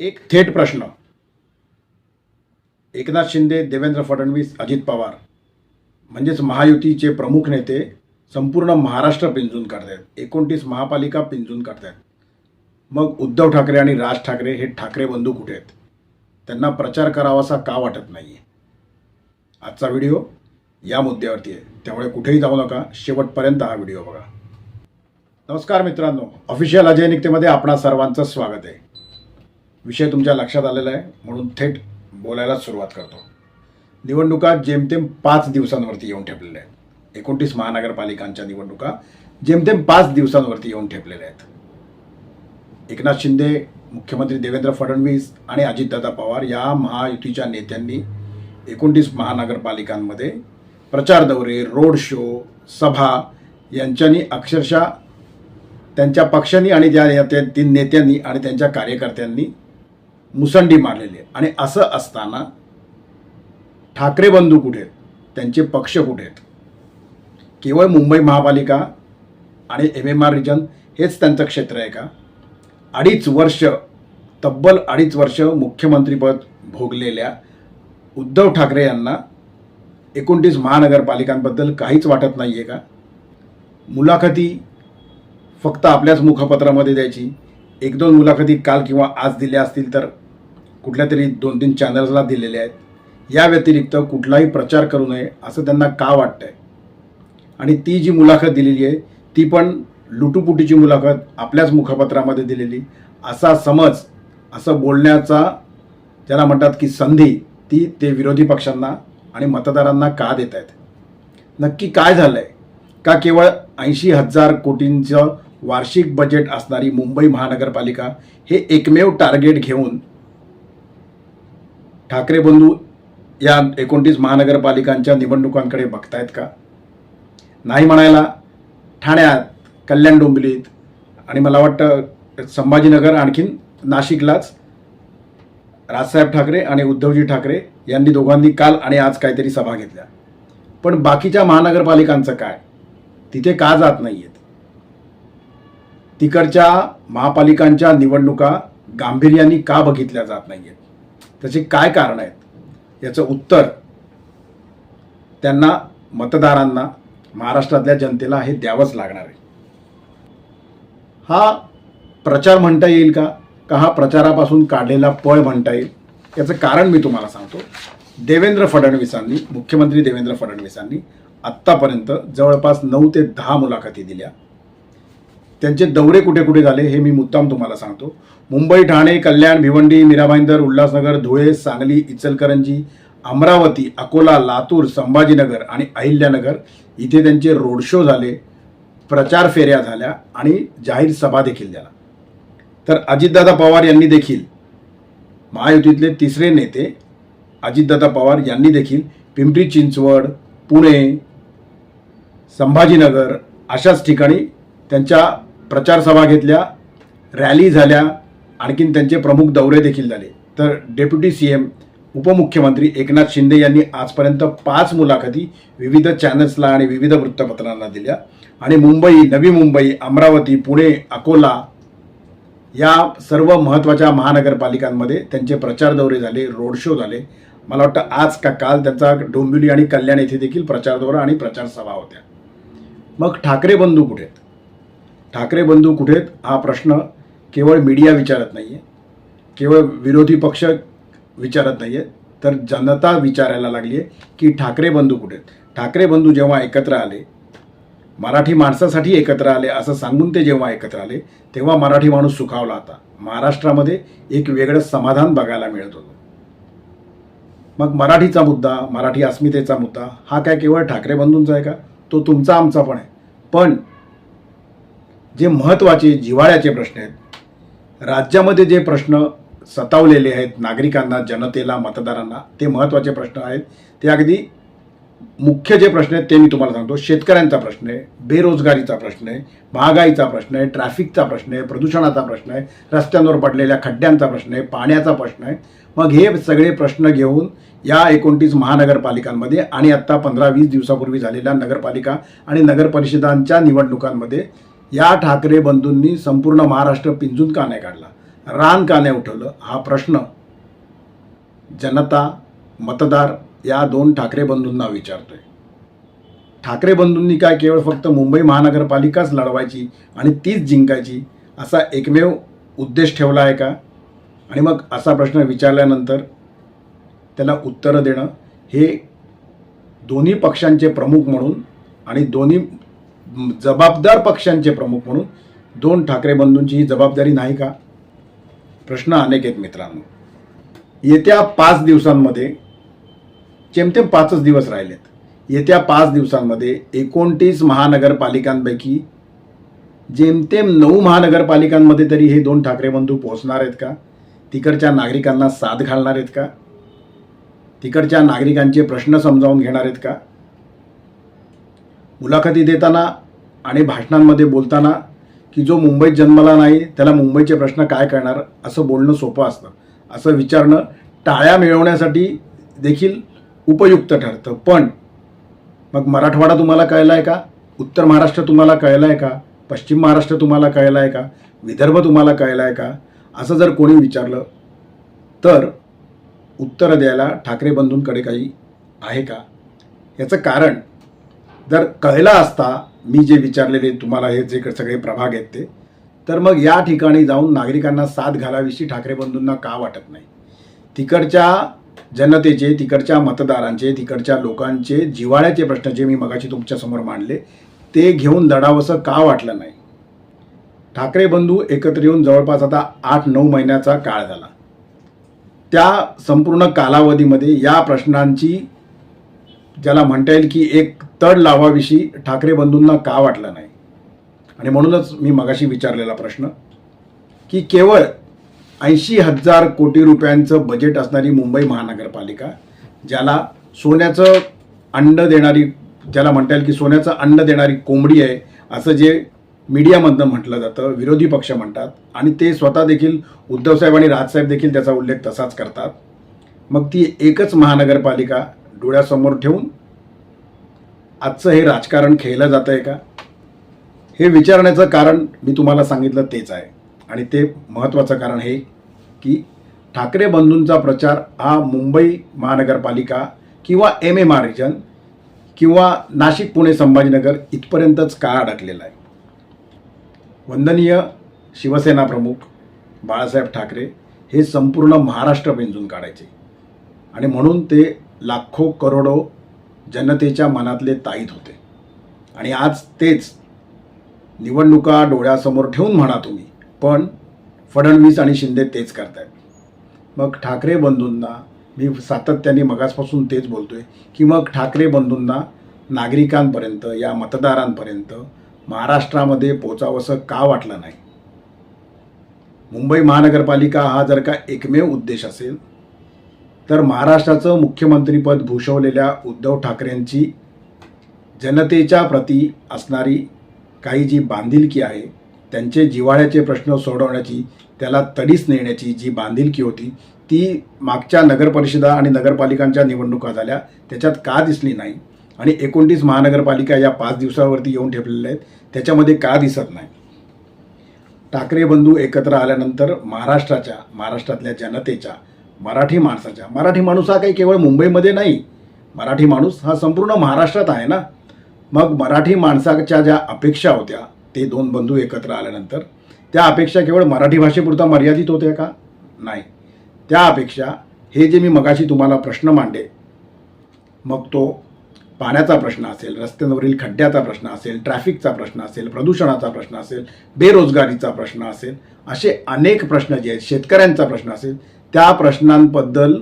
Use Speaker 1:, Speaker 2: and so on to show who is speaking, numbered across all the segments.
Speaker 1: एक थेट प्रश्न. एकनाथ शिंदे देवेंद्र फडणवीस अजित पवार म्हणजेच महायुतीचे प्रमुख नेते संपूर्ण महाराष्ट्र पिंजून काढतायत. एकोणतीस महापालिका पिंजून काढतायत. मग उद्धव ठाकरे आणि राज ठाकरे हे ठाकरे बंधू कुठे आहेत? त्यांना प्रचार करावासा का वाटत नाही आजचा व्हिडिओ या मुद्द्यावरती आहे. त्यामुळे कुठेही जाऊ नका. शेवटपर्यंत हा व्हिडिओ बघा. नमस्कार मित्रांनो. ऑफिशियल अजय निकतेमध्ये आपणा सर्वांचं स्वागत आहे. विषय तुमच्या लक्षात आलेला आहे म्हणून थेट बोलायला सुरुवात करतो. निवडणुका जेमतेम पाच दिवसांवरती येऊन ठेपलेल्या आहेत. एकोणतीस महानगरपालिकांच्या निवडणुका जेमतेम पाच दिवसांवरती येऊन ठेपलेल्या आहेत. एकनाथ शिंदे मुख्यमंत्री देवेंद्र फडणवीस आणि अजितदादा पवार या महायुतीच्या नेत्यांनी एकोणतीस महानगरपालिकांमध्ये प्रचार दौरे रोड शो सभा यांच्यानी अक्षरशः त्यांच्या पक्षांनी आणि त्या तीन नेत्यांनी आणि त्यांच्या कार्यकर्त्यांनी मुसंडी मारलेली आहे. आणि असं असताना ठाकरे बंधू कुठे आहेत? त्यांचे पक्ष कुठे आहेत? केवळ मुंबई महापालिका आणि एम एम आर रिजन हेच त्यांचं क्षेत्र आहे का? अडीच वर्ष तब्बल अडीच वर्ष मुख्यमंत्रीपद भोगलेल्या उद्धव ठाकरे यांना एकोणतीस महानगरपालिकांबद्दल काहीच वाटत नाही आहे का? मुलाखती फक्त आपल्याच मुखपत्रामध्ये द्यायची. एक दोन मुलाखती काल किंवा आज दिल्या असतील तर कुठल्या तरी दोन तीन चॅनल्सला दिलेल्या आहेत. या व्यतिरिक्त कुठलाही प्रचार करू नये असं त्यांना का वाटतं आहे आणि ती जी मुलाखत दिलेली आहे ती पण लुटूपुटीची मुलाखत आपल्याच मुखपत्रामध्ये दिलेली. असा समज असं बोलण्याचा ज्याला म्हणतात की संधी ती ते विरोधी पक्षांना आणि मतदारांना का देत आहेत नक्की काय झालं आहे का केवळ ऐंशी हजार कोटींचं वार्षिक बजेट असणारी मुंबई महानगरपालिका हे एकमेव टार्गेट घेऊन ठाकरे बंधू या एकोणतीस महानगरपालिकांच्या निवडणुकांकडे बघतायत का? नाही म्हणायला ठाण्यात कल्याण डोंबिवलीत आणि मला वाटतं संभाजीनगर आणखीन नाशिकलाच राजसाहेब ठाकरे आणि उद्धवजी ठाकरे यांनी दोघांनी काल आणि आज काहीतरी सभा घेतल्या. पण बाकीच्या महानगरपालिकांचं काय? तिथे का जात नाही आहेत तिकडच्या महापालिकांच्या निवडणुका गांभीर्याने का बघितल्या जात नाही आहेत त्याचे काय कारण आहेत? याचं उत्तर त्यांना मतदारांना महाराष्ट्रातल्या जनतेला हे द्यावंच लागणार आहे. हा प्रचार म्हणता येईल का? का हा प्रचारापासून काढलेला पळ म्हणता येईल? याचं कारण मी तुम्हाला सांगतो. देवेंद्र फडणवीसांनी मुख्यमंत्री देवेंद्र फडणवीसांनी आत्तापर्यंत जवळपास नऊ ते दहा मुलाखती दिल्या. त्यांचे दौरे कुठे कुठे झाले हे मी मुद्दाम तुम्हाला सांगतो. मुंबई ठाणे कल्याण भिवंडी मीराभाईंदर उल्हासनगर धुळे सांगली इचलकरंजी अमरावती अकोला लातूर संभाजीनगर आणि अहिल्यानगर इथे त्यांचे रोड शो झाले प्रचार फेऱ्या झाल्या आणि जाहीर सभा देखील झाल्या. तर अजितदादा पवार यांनी देखील महायुतीतले तिसरे नेते अजितदादा पवार यांनी देखील पिंपरी चिंचवड पुणे संभाजीनगर अशाच ठिकाणी त्यांच्या प्रचारसभा घेतल्या रॅली झाल्या आणखीन त्यांचे प्रमुख दौरे देखील झाले. तर डेप्युटी सी एम उपमुख्यमंत्री एकनाथ शिंदे यांनी आजपर्यंत पाच मुलाखती विविध चॅनल्सला आणि विविध वृत्तपत्रांना दिल्या. आणि मुंबई नवी मुंबई अमरावती पुणे अकोला या सर्व महत्त्वाच्या महानगरपालिकांमध्ये त्यांचे प्रचार दौरे झाले रोड शो झाले. मला वाटतं आज का काल त्यांचा डोंबिवली आणि कल्याण येथे देखील प्रचार दौरा आणि प्रचार सभा होत्या. मग ठाकरे बंधू कुठे आहेत? ठाकरे बंधू कुठे आहेत हा प्रश्न केवळ मीडिया विचारत नाही आहे केवळ विरोधी पक्ष विचारत नाही आहे तर जनता विचारायला लागली आहे की ठाकरे बंधू कुठे आहेत ठाकरे बंधू जेव्हा एकत्र आले मराठी माणसासाठी एकत्र आले असं सांगून ते जेव्हा एकत्र आले तेव्हा मराठी माणूस सुखावला होता. महाराष्ट्रामध्ये एक वेगळं समाधान बघायला मिळत होतं. मग मराठीचा मुद्दा मराठी अस्मितेचा मुद्दा हा काय केवळ ठाकरे बंधूंचा आहे का? तो तुमचा आमचा पण आहे. पण जे महत्त्वाचे जिव्हाळ्याचे प्रश्न आहेत राज्यामध्ये जे प्रश्न सतावलेले आहेत नागरिकांना जनतेला मतदारांना ते महत्त्वाचे प्रश्न आहेत. ते अगदी मुख्य जे प्रश्न आहेत ते मी तुम्हाला सांगतो. शेतकऱ्यांचा प्रश्न आहे बेरोजगारीचा प्रश्न आहे महागाईचा प्रश्न आहे ट्रॅफिकचा प्रश्न आहे प्रदूषणाचा प्रश्न आहे रस्त्यांवर पडलेल्या खड्ड्यांचा प्रश्न आहे पाण्याचा प्रश्न आहे. मग हे सगळे प्रश्न घेऊन या एकोणतीस महानगरपालिकांमध्ये आणि आत्ता पंधरा वीस दिवसापूर्वी झालेल्या नगरपालिका आणि नगरपरिषदांच्या निवडणुकांमध्ये या ठाकरे बंधूंनी संपूर्ण महाराष्ट्र पिंजून का नाही काढला. रान का नाही उठवलं. हा प्रश्न जनता मतदार या दोन ठाकरे बंधूंना विचारतोय. ठाकरे बंधूंनी काय केवळ फक्त मुंबई महानगरपालिकाच लढवायची आणि तीच जिंकायची असा एकमेव उद्देश ठेवला आहे का? आणि मग असा प्रश्न विचारल्यानंतर त्याला उत्तरं देणं हे दोन्ही पक्षांचे प्रमुख म्हणून आणि दोन्ही जबाबदार पक्षांचे प्रमुख म्हणून दोन ठाकरे बंधूंची ही जबाबदारी नाही का? प्रश्न अनेक आहेत मित्रांनो. येत्या पाच दिवसांमध्ये जेमतेम पाचच दिवस राहिलेत येत्या पाच दिवसांमध्ये एकोणतीस महानगरपालिकांपैकी जेमतेम नऊ महानगरपालिकांमध्ये तरी हे दोन ठाकरे बंधू पोहोचणार आहेत का? तिकडच्या नागरिकांना साथ घालणार आहेत का? तिकडच्या नागरिकांचे प्रश्न समजावून घेणार आहेत का? मुलाखती देताना आणि भाषणांमध्ये बोलताना की जो मुंबईत जन्मला नाही त्याला मुंबईचे प्रश्न काय करणार असं बोलणं सोपं असतं. असं विचारणं टाळ्या मिळवण्यासाठी देखील उपयुक्त ठरतं. पण मग मराठवाडा तुम्हाला कळला आहे का? उत्तर महाराष्ट्र तुम्हाला कळलं आहे का? पश्चिम महाराष्ट्र तुम्हाला कळलं आहे का? विदर्भ तुम्हाला कळला आहे का? असं जर कोणी विचारलं तर उत्तरं द्यायला ठाकरे बंधूंकडे काही आहे का? याचं कारण जर कळला असता मी जे विचारलेले तुम्हाला हे जे सगळे प्रभाग आहेत ते तर मग या ठिकाणी जाऊन नागरिकांना साथ घालावीशी ठाकरे बंधूंना का वाटत नाही? तिकडच्या जनतेचे तिकडच्या मतदारांचे तिकडच्या लोकांचे जिव्हाळ्याचे प्रश्न जे मी मगाशी तुमच्यासमोर मांडले ते घेऊन लढावंसं का वाटलं नाही? ठाकरे बंधू एकत्र येऊन जवळपास आता आठ नऊ महिन्याचा काळ झाला. त्या संपूर्ण कालावधीमध्ये या प्रश्नांची ज्याला म्हणता येईल की एक तड लावाविषयी ठाकरे बंधूंना का वाटलं नाही? आणि म्हणूनच मी मगाशी विचारलेला प्रश्न की केवळ ऐंशी हजार कोटी रुपयांचं बजेट असणारी मुंबई महानगरपालिका ज्याला सोन्याचं अंड देणारी ज्याला म्हणता येईल की सोन्याचं अंड देणारी कोंबडी आहे असं जे मीडियामधनं म्हटलं जातं विरोधी पक्ष म्हणतात आणि ते स्वतः देखील उद्धवसाहेब आणि राजसाहेब देखील त्याचा उल्लेख तसाच करतात मग ती एकच महानगरपालिका डोळ्यासमोर ठेवून आजचं हे राजकारण खेळलं जातं आहे का? हे विचारण्याचं कारण मी तुम्हाला सांगितलं तेच आहे. आणि ते महत्त्वाचं कारण हे की ठाकरे बंधूंचा प्रचार हा मुंबई महानगरपालिका किंवा एम एम आर रिजन किंवा नाशिक पुणे संभाजीनगर इथपर्यंतच का अडकलेला आहे? वंदनीय शिवसेना प्रमुख बाळासाहेब ठाकरे हे संपूर्ण महाराष्ट्र पेंजून काढायचे. आणि म्हणून ते लाखो करोडो जनतेच्या मनातले ताईत होते. आणि आज तेच निवडणुका डोळ्यासमोर ठेवून म्हणा तुम्ही पण फडणवीस आणि शिंदे तेच करतायत. मग ठाकरे बंधूंना मी सातत्याने मगासपासून तेच बोलतोय की मग ठाकरे बंधूंना नागरिकांपर्यंत या मतदारांपर्यंत महाराष्ट्रामध्ये पोचावंसं का वाटलं नाही? मुंबई महानगरपालिका हा जर का एकमेव उद्देश असेल तर महाराष्ट्राचं मुख्यमंत्रीपद भूषवलेल्या उद्धव ठाकरेंची जनतेच्या प्रती असणारी काही जी बांधिलकी आहे त्यांचे जिव्हाळ्याचे प्रश्न सोडवण्याची त्याला तडीस नेण्याची जी बांधिलकी होती ती मागच्या नगरपरिषदा आणि नगरपालिकांच्या निवडणुका झाल्या. त्याच्यात का दिसली नाही? आणि एकोणतीस महानगरपालिका या पाच दिवसावरती येऊन ठेपलेल्या आहेत त्याच्यामध्ये का दिसत नाही? ठाकरे बंधू एकत्र आल्यानंतर महाराष्ट्राच्या महाराष्ट्रातल्या जनतेच्या मराठी माणसाच्या. मराठी माणूस हा काही केवळ मुंबईमध्ये नाही. मराठी माणूस हा संपूर्ण महाराष्ट्रात आहे ना. मग मराठी माणसाच्या ज्या अपेक्षा होत्या ते दोन बंधू एकत्र आल्यानंतर त्या अपेक्षा केवळ मराठी भाषेपुरता मर्यादित होत्या का? नाही. त्या अपेक्षा हे जे मी मगाशी तुम्हाला प्रश्न मांडे मग तो पाण्याचा प्रश्न असेल रस्त्यांवरील खड्ड्याचा प्रश्न असेल ट्रॅफिकचा प्रश्न असेल प्रदूषणाचा प्रश्न असेल बेरोजगारीचा प्रश्न असेल असे अनेक प्रश्न जे आहेत शेतकऱ्यांचा प्रश्न असेल त्या प्रश्नांबद्दल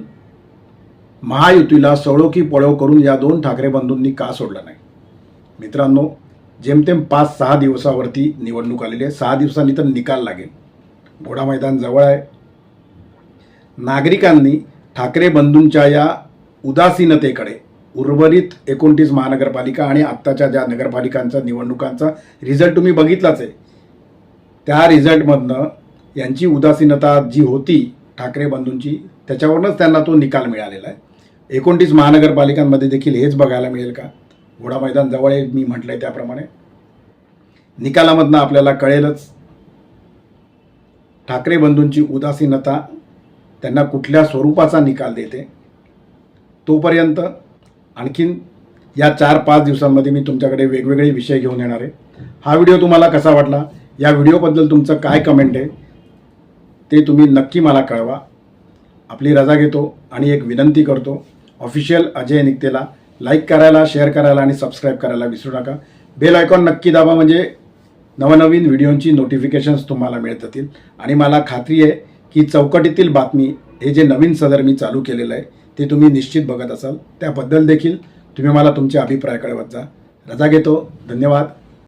Speaker 1: महायुतीला सळो की पळो करून या दोन ठाकरे बंधूंनी का सोडलं नाही? मित्रांनो जेमतेम पाच सहा दिवसावरती निवडणूक आलेली आहे. सहा दिवसांनी तर निकाल लागेल. घोडा मैदान जवळ आहे. नागरिकांनी ठाकरे बंधूंच्या या उदासीनतेकडे उर्वरित एकोणतीस महानगरपालिका आणि आत्ताच्या ज्या नगरपालिकांचा निवडणुकांचा रिझल्ट तुम्ही बघितलाच आहे. त्या रिझल्टमधनं यांची उदासीनता जी होती ठाकरे बंधूंची त्याच्यावरूनच त्यांना तो निकाल मिळालेला आहे. एकोणतीस महानगरपालिकांमध्ये देखील हेच बघायला मिळेल का? घोडा मैदान जवळ आहे मी म्हटलं आहे त्याप्रमाणे. निकालामधनं आपल्याला कळेलच. ठाकरे बंधूंची उदासीनता त्यांना कुठल्या स्वरूपाचा निकाल देते? तोपर्यंत आणखीन या चार पाच दिवसांमध्ये मी तुमच्याकडे वेगवेगळे विषय घेऊन येणार आहे. हा व्हिडिओ तुम्हाला कसा वाटला? या व्हिडिओबद्दल तुमचं काय कमेंट आहे? ते तुम्ही नक्की मला कळवा. आपली रजा घेतो आणि एक विनंती करतो. ऑफिशियल अजय निकतेला लाईक करायला शेअर करायला आणि सबस्क्राईब करायला विसरू नका. बेल आयकॉन नक्की दाबा म्हणजे नवनवीन व्हिडिओंची नोटिफिकेशन्स तुम्हाला मिळत जातील. आणि मला खात्री आहे की चौकटीतील बातमी हे जे नवीन सदर मी चालू केलेलं आहे ते तुम्ही निश्चित बघत असाल. त्याबद्दल देखील तुम्ही मला तुमचे अभिप्राय कळवत जा. रजा घेतो. धन्यवाद.